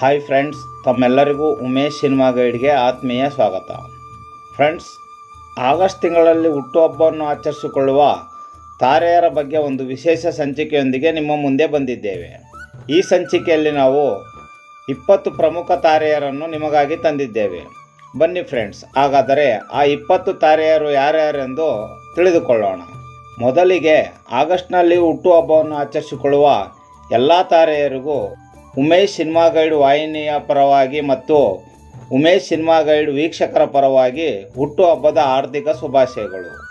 Hi friends ತಮ್ಮೆಲ್ಲರಿಗೂ Umesh cinema ಗೈಡ್ಗೆ ಆತ್ಮೀಯ ಸ್ವಾಗತ. ಫ್ರೆಂಡ್ಸ್ ಆಗಸ್ಟ್ ತಿಂಗಳಲ್ಲಿ ಹುಟ್ಟುಹಬ್ಬವನ್ನು ಆಚರಿಸಿಕೊಳ್ಳುವ ತಾರೆಯರ ಬಗ್ಗೆ ಒಂದು ವಿಶೇಷ ಸಂಚಿಕೆಯೊಂದಿಗೆ ನಿಮ್ಮ ಮುಂದೆ ಬಂದಿದ್ದೇವೆ. ಈ ಸಂಚಿಕೆಯಲ್ಲಿ ನಾವು ಇಪ್ಪತ್ತು ಪ್ರಮುಖ ತಾರೆಯರನ್ನು ನಿಮಗಾಗಿ ತಂದಿದ್ದೇವೆ. ಬನ್ನಿ ಫ್ರೆಂಡ್ಸ್ ಹಾಗಾದರೆ ಆ ಇಪ್ಪತ್ತು ತಾರೆಯರು ಯಾರ್ಯಾರೆಂದು ತಿಳಿದುಕೊಳ್ಳೋಣ. ಮೊದಲಿಗೆ ಆಗಸ್ಟ್ನಲ್ಲಿ ಹುಟ್ಟುಹಬ್ಬವನ್ನು ಆಚರಿಸಿಕೊಳ್ಳುವ ಎಲ್ಲ ತಾರೆಯರಿಗೂ ಉಮೇಶ್ ಸಿನಿಮಾ ಗೈಡ್ ವಾಹಿನಿಯ ಪರವಾಗಿ ಮತ್ತು ಉಮೇಶ್ ಸಿನಿಮಾ ಗೈಡ್ ವೀಕ್ಷಕರ ಪರವಾಗಿ ಹುಟ್ಟುಹಬ್ಬದ ಆರ್ಥಿಕ ಶುಭಾಶಯಗಳು.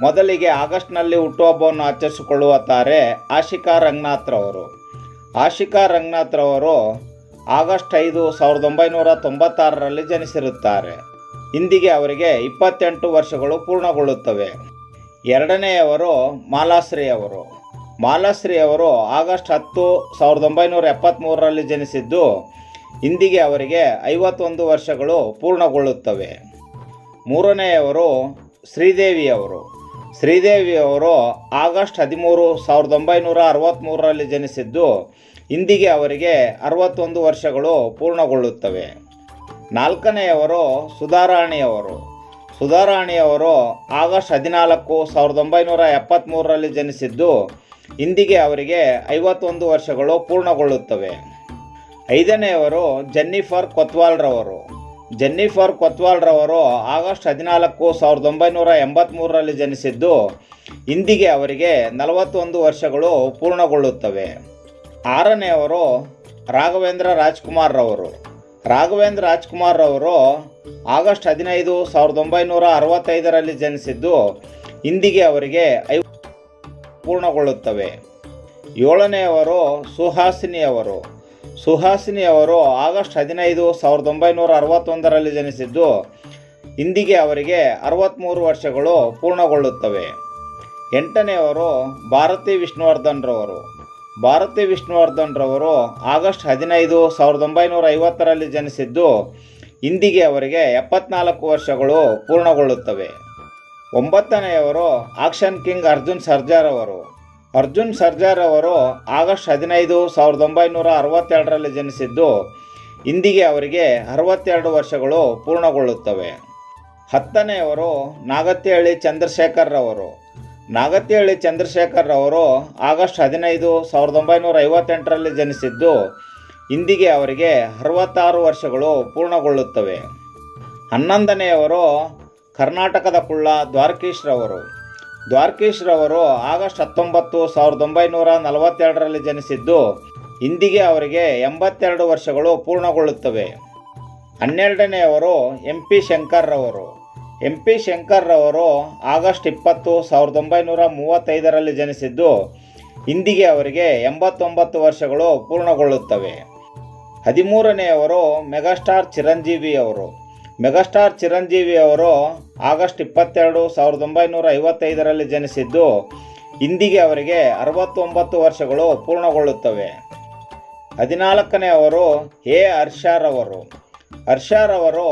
ಮೊದಲಿಗೆ ಆಗಸ್ಟ್ನಲ್ಲಿ ಹುಟ್ಟುಹಬ್ಬವನ್ನು ಆಚರಿಸಿಕೊಳ್ಳುವ ತಾರೆ ಆಶಿಕಾ ರಂಗನಾಥ್ರವರು ಆಶಿಕಾ ರಂಗನಾಥ್ರವರು ಆಗಸ್ಟ್ ಐದು ಸಾವಿರದ ಒಂಬೈನೂರ ತೊಂಬತ್ತಾರರಲ್ಲಿ ಜನಿಸಿರುತ್ತಾರೆ. ಇಂದಿಗೆ ಅವರಿಗೆ ಇಪ್ಪತ್ತೆಂಟು ವರ್ಷಗಳು ಪೂರ್ಣಗೊಳ್ಳುತ್ತವೆ. ಎರಡನೆಯವರು ಮಾಲಾಶ್ರೀ ಅವರು. ಮಾಲಾಶ್ರೀ ಅವರು ಆಗಸ್ಟ್ ಹತ್ತು ಸಾವಿರದ ಒಂಬೈನೂರ ಎಪ್ಪತ್ತ್ಮೂರರಲ್ಲಿ ಜನಿಸಿದ್ದು, ಇಂದಿಗೆ ಅವರಿಗೆ ಐವತ್ತೊಂದು ವರ್ಷಗಳು ಪೂರ್ಣಗೊಳ್ಳುತ್ತವೆ. ಮೂರನೆಯವರು ಶ್ರೀದೇವಿಯವರು. ಶ್ರೀದೇವಿಯವರು ಆಗಸ್ಟ್ ಹದಿಮೂರು ಸಾವಿರದ ಒಂಬೈನೂರ ಅರವತ್ತ್ಮೂರರಲ್ಲಿ ಜನಿಸಿದ್ದು, ಇಂದಿಗೆ ಅವರಿಗೆ ಅರವತ್ತೊಂದು ವರ್ಷಗಳು ಪೂರ್ಣಗೊಳ್ಳುತ್ತವೆ. ನಾಲ್ಕನೆಯವರು ಸುಧಾರಾಣಿಯವರು. ಸುಧಾರಾಣಿಯವರು ಆಗಸ್ಟ್ ಹದಿನಾಲ್ಕು ಸಾವಿರದ ಒಂಬೈನೂರ ಎಪ್ಪತ್ತ್ಮೂರರಲ್ಲಿ ಜನಿಸಿದ್ದು, ಇಂದಿಗೆ ಅವರಿಗೆ ಐವತ್ತೊಂದು ವರ್ಷಗಳು ಪೂರ್ಣಗೊಳ್ಳುತ್ತವೆ. ಐದನೆಯವರು ಜೆನ್ನಿಫರ್ ಕೊತ್ವಾಲ್ರವರು. ಜೆನ್ನಿಫರ್ ಕೊತ್ವಾಲ್ರವರು ಆಗಸ್ಟ್ ಹದಿನಾಲ್ಕು ಸಾವಿರದ ಒಂಬೈನೂರ ಎಂಬತ್ತ್ಮೂರರಲ್ಲಿ ಜನಿಸಿದ್ದು, ಇಂದಿಗೆ ಅವರಿಗೆ ನಲವತ್ತೊಂದು ವರ್ಷಗಳು ಪೂರ್ಣಗೊಳ್ಳುತ್ತವೆ. ಆರನೆಯವರು ರಾಘವೇಂದ್ರ ರಾಜ್ಕುಮಾರ್ ರವರು ರಾಘವೇಂದ್ರ ರಾಜ್ಕುಮಾರ್ ಅವರು ಆಗಸ್ಟ್ ಹದಿನೈದು ಸಾವಿರದ ಒಂಬೈನೂರ ಅರವತ್ತೈದರಲ್ಲಿ ಜನಿಸಿದ್ದು ಇಂದಿಗೆ ಅವರಿಗೆ ಐ ಪೂರ್ಣಗೊಳ್ಳುತ್ತವೆ. ಏಳನೆಯವರು ಸುಹಾಸಿನಿಯವರು. ಸುಹಾಸಿನಿಯವರು ಆಗಸ್ಟ್ ಹದಿನೈದು ಸಾವಿರದ ಒಂಬೈನೂರ ಅರವತ್ತೊಂದರಲ್ಲಿ ಜನಿಸಿದ್ದು ಇಂದಿಗೆ ಅವರಿಗೆ ಅರವತ್ತ್ಮೂರು ವರ್ಷಗಳು ಪೂರ್ಣಗೊಳ್ಳುತ್ತವೆ. ಎಂಟನೆಯವರು ಭಾರತಿ ವಿಷ್ಣುವರ್ಧನ್ ರವರು ಭಾರತಿ ವಿಷ್ಣುವರ್ಧನ್ ರವರು ಆಗಸ್ಟ್ ಹದಿನೈದು ಸಾವಿರದ ಒಂಬೈನೂರ ಐವತ್ತರಲ್ಲಿ ಜನಿಸಿದ್ದು ಇಂದಿಗೆ ಅವರಿಗೆ ಎಪ್ಪತ್ನಾಲ್ಕು ವರ್ಷಗಳು ಪೂರ್ಣಗೊಳ್ಳುತ್ತವೆ. ಒಂಬತ್ತನೆಯವರು ಆಕ್ಷನ್ ಕಿಂಗ್ ಅರ್ಜುನ್ ಸರ್ಜಾರ್ ಅವರು ಅರ್ಜುನ್ ಸರ್ಜಾರ್ ಅವರು ಆಗಸ್ಟ್ ಹದಿನೈದು ಸಾವಿರದ ಒಂಬೈನೂರ ಅರವತ್ತೆರಡರಲ್ಲಿ ಜನಿಸಿದ್ದು ಇಂದಿಗೆ ಅವರಿಗೆ ಅರವತ್ತೆರಡು ವರ್ಷಗಳು ಪೂರ್ಣಗೊಳ್ಳುತ್ತವೆ. ಹತ್ತನೆಯವರು ಚಂದ್ರಶೇಖರ್ ರವರು. ನಾಗತಿಹಳ್ಳಿ ಚಂದ್ರಶೇಖರ್ ಅವರು ಆಗಸ್ಟ್ ಹದಿನೈದು ಸಾವಿರದ ಒಂಬೈನೂರ ಐವತ್ತೆಂಟರಲ್ಲಿ ಜನಿಸಿದ್ದು, ಇಂದಿಗೆ ಅವರಿಗೆ ಅರವತ್ತಾರು ವರ್ಷಗಳು ಪೂರ್ಣಗೊಳ್ಳುತ್ತವೆ. ಹನ್ನೊಂದನೆಯವರು ಕರ್ನಾಟಕದ ಕುಳ್ಳ ದ್ವಾರಕೀಶ್ರವರು. ದ್ವಾರಕೀಶ್ರವರು ದ್ವಾರಕೀಶ್ ರವರು ಆಗಸ್ಟ್ ಹತ್ತೊಂಬತ್ತು ಸಾವಿರದ ಒಂಬೈನೂರ ನಲವತ್ತೆರಡರಲ್ಲಿ ಜನಿಸಿದ್ದು, ಇಂದಿಗೆ ಅವರಿಗೆ ಎಂಬತ್ತೆರಡು ವರ್ಷಗಳು ಪೂರ್ಣಗೊಳ್ಳುತ್ತವೆ. ಹನ್ನೆರಡನೆಯವರು ಎಂ ಪಿ ಶಂಕರ್ ರವರು. ಎಂ ಪಿ ಶಂಕರ್ರವರು ಆಗಸ್ಟ್ ಇಪ್ಪತ್ತು ಸಾವಿರದ ಒಂಬೈನೂರ ಮೂವತ್ತೈದರಲ್ಲಿ ಜನಿಸಿದ್ದು ಇಂದಿಗೆ ಅವರಿಗೆ ಎಂಬತ್ತೊಂಬತ್ತು ವರ್ಷಗಳು ಪೂರ್ಣಗೊಳ್ಳುತ್ತವೆ. ಹದಿಮೂರನೆಯವರು ಮೆಗಾಸ್ಟಾರ್ ಚಿರಂಜೀವಿ ಅವರು ಮೆಗಾಸ್ಟಾರ್ ಚಿರಂಜೀವಿ ಅವರು ಆಗಸ್ಟ್ ಇಪ್ಪತ್ತೆರಡು ಸಾವಿರದ ಒಂಬೈನೂರ ಐವತ್ತೈದರಲ್ಲಿ ಜನಿಸಿದ್ದು ಇಂದಿಗೆ ಅವರಿಗೆ ಅರವತ್ತೊಂಬತ್ತು ವರ್ಷಗಳು ಪೂರ್ಣಗೊಳ್ಳುತ್ತವೆ. ಹದಿನಾಲ್ಕನೆಯವರು ಎ ಹರ್ಷಾರವರು ಹರ್ಷಾರವರು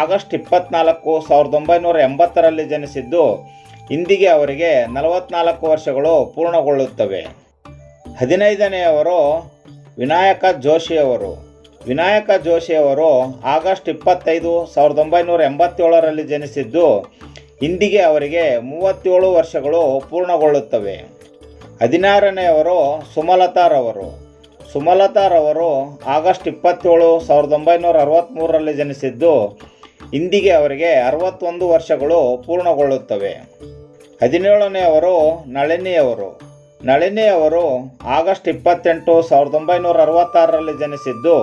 ಆಗಸ್ಟ್ ಇಪ್ಪತ್ನಾಲ್ಕು ಸಾವಿರದ ಒಂಬೈನೂರ ಎಂಬತ್ತರಲ್ಲಿ ಜನಿಸಿದ್ದು, ಇಂದಿಗೆ ಅವರಿಗೆ ನಲವತ್ನಾಲ್ಕು ವರ್ಷಗಳು ಪೂರ್ಣಗೊಳ್ಳುತ್ತವೆ. ಹದಿನೈದನೆಯವರು ವಿನಾಯಕ ಜೋಶಿಯವರು ವಿನಾಯಕ ಜೋಶಿಯವರು ಆಗಸ್ಟ್ ಇಪ್ಪತ್ತೈದು ಸಾವಿರದ ಒಂಬೈನೂರ ಎಂಬತ್ತೇಳರಲ್ಲಿ ಜನಿಸಿದ್ದು, ಇಂದಿಗೆ ಅವರಿಗೆ ಮೂವತ್ತೇಳು ವರ್ಷಗಳು ಪೂರ್ಣಗೊಳ್ಳುತ್ತವೆ. ಹದಿನಾರನೆಯವರು ಸುಮಲತಾರವರು. ಸುಮಲತಾರವರು ಆಗಸ್ಟ್ ಇಪ್ಪತ್ತೇಳು ಸಾವಿರದ ಒಂಬೈನೂರ ಅರವತ್ತ್ಮೂರರಲ್ಲಿ ಜನಿಸಿದ್ದು ಇಂದಿಗೆ ಅವರಿಗೆ ಅರವತ್ತೊಂದು ವರ್ಷಗಳು ಪೂರ್ಣಗೊಳ್ಳುತ್ತವೆ. ಹದಿನೇಳನೆಯವರು ನಳಿನಿಯವರು. ನಳಿನಿಯವರು ಆಗಸ್ಟ್ ಇಪ್ಪತ್ತೆಂಟು ಸಾವಿರದ ಒಂಬೈನೂರ ಅರವತ್ತಾರರಲ್ಲಿ ಜನಿಸಿದ್ದು,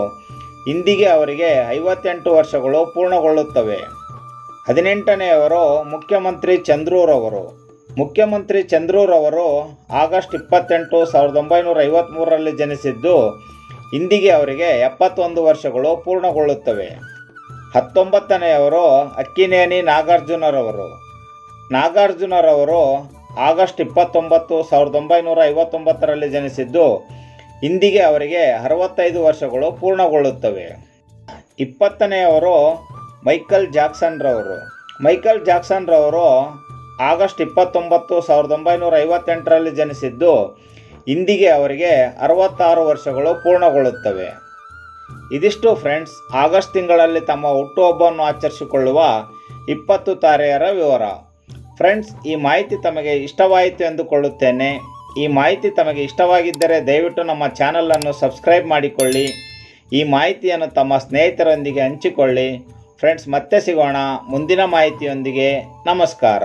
ಇಂದಿಗೆ ಅವರಿಗೆ ಐವತ್ತೆಂಟು ವರ್ಷಗಳು ಪೂರ್ಣಗೊಳ್ಳುತ್ತವೆ. ಹದಿನೆಂಟನೆಯವರು ಮುಖ್ಯಮಂತ್ರಿ ಚಂದ್ರೂರವರು. ಮುಖ್ಯಮಂತ್ರಿ ಚಂದ್ರೂರವರು ಆಗಸ್ಟ್ ಇಪ್ಪತ್ತೆಂಟು ಸಾವಿರದ ಒಂಬೈನೂರ ಐವತ್ತ್ಮೂರರಲ್ಲಿ ಜನಿಸಿದ್ದು, ಇಂದಿಗೆ ಅವರಿಗೆ ಎಪ್ಪತ್ತೊಂದು ವರ್ಷಗಳು ಪೂರ್ಣಗೊಳ್ಳುತ್ತವೆ. ಹತ್ತೊಂಬತ್ತನೆಯವರು ಅಕ್ಕಿನೇನಿ ನಾಗಾರ್ಜುನರವರು. ನಾಗಾರ್ಜುನರವರು ಆಗಸ್ಟ್ ಇಪ್ಪತ್ತೊಂಬತ್ತು ಸಾವಿರದ ಒಂಬೈನೂರ ಐವತ್ತೊಂಬತ್ತರಲ್ಲಿ ಜನಿಸಿದ್ದು, ಇಂದಿಗೆ ಅವರಿಗೆ ಅರವತ್ತೈದು ವರ್ಷಗಳು ಪೂರ್ಣಗೊಳ್ಳುತ್ತವೆ. ಇಪ್ಪತ್ತನೆಯವರು ಮೈಕಲ್ ಜಾಕ್ಸನ್ ರವರು ಮೈಕಲ್ ಜಾಕ್ಸನ್ ರವರು ಆಗಸ್ಟ್ ಇಪ್ಪತ್ತೊಂಬತ್ತು ಸಾವಿರದ ಒಂಬೈನೂರ ಐವತ್ತೆಂಟರಲ್ಲಿ ಜನಿಸಿದ್ದು, ಇಂದಿಗೆ ಅವರಿಗೆ ಅರವತ್ತಾರು ವರ್ಷಗಳು ಪೂರ್ಣಗೊಳ್ಳುತ್ತವೆ. ಇದಿಷ್ಟು ಫ್ರೆಂಡ್ಸ್ ಆಗಸ್ಟ್ ತಿಂಗಳಲ್ಲಿ ತಮ್ಮ ಹುಟ್ಟುಹಬ್ಬವನ್ನು ಆಚರಿಸಿಕೊಳ್ಳುವ ಇಪ್ಪತ್ತು ತಾರೆಯರ ವಿವರ. ಫ್ರೆಂಡ್ಸ್ ಈ ಮಾಹಿತಿ ತಮಗೆ ಇಷ್ಟವಾಯಿತು ಎಂದುಕೊಳ್ಳುತ್ತೇನೆ. ಈ ಮಾಹಿತಿ ತಮಗೆ ಇಷ್ಟವಾಗಿದ್ದರೆ ದಯವಿಟ್ಟು ನಮ್ಮ ಚಾನಲನ್ನು ಸಬ್ಸ್ಕ್ರೈಬ್ ಮಾಡಿಕೊಳ್ಳಿ. ಈ ಮಾಹಿತಿಯನ್ನು ತಮ್ಮ ಸ್ನೇಹಿತರೊಂದಿಗೆ ಹಂಚಿಕೊಳ್ಳಿ. ಫ್ರೆಂಡ್ಸ್ ಮತ್ತೆ ಸಿಗೋಣ. ಮುಂದಿನ ಮಾಹಿತಿಯೊಂದಿಗೆ ನಮಸ್ಕಾರ.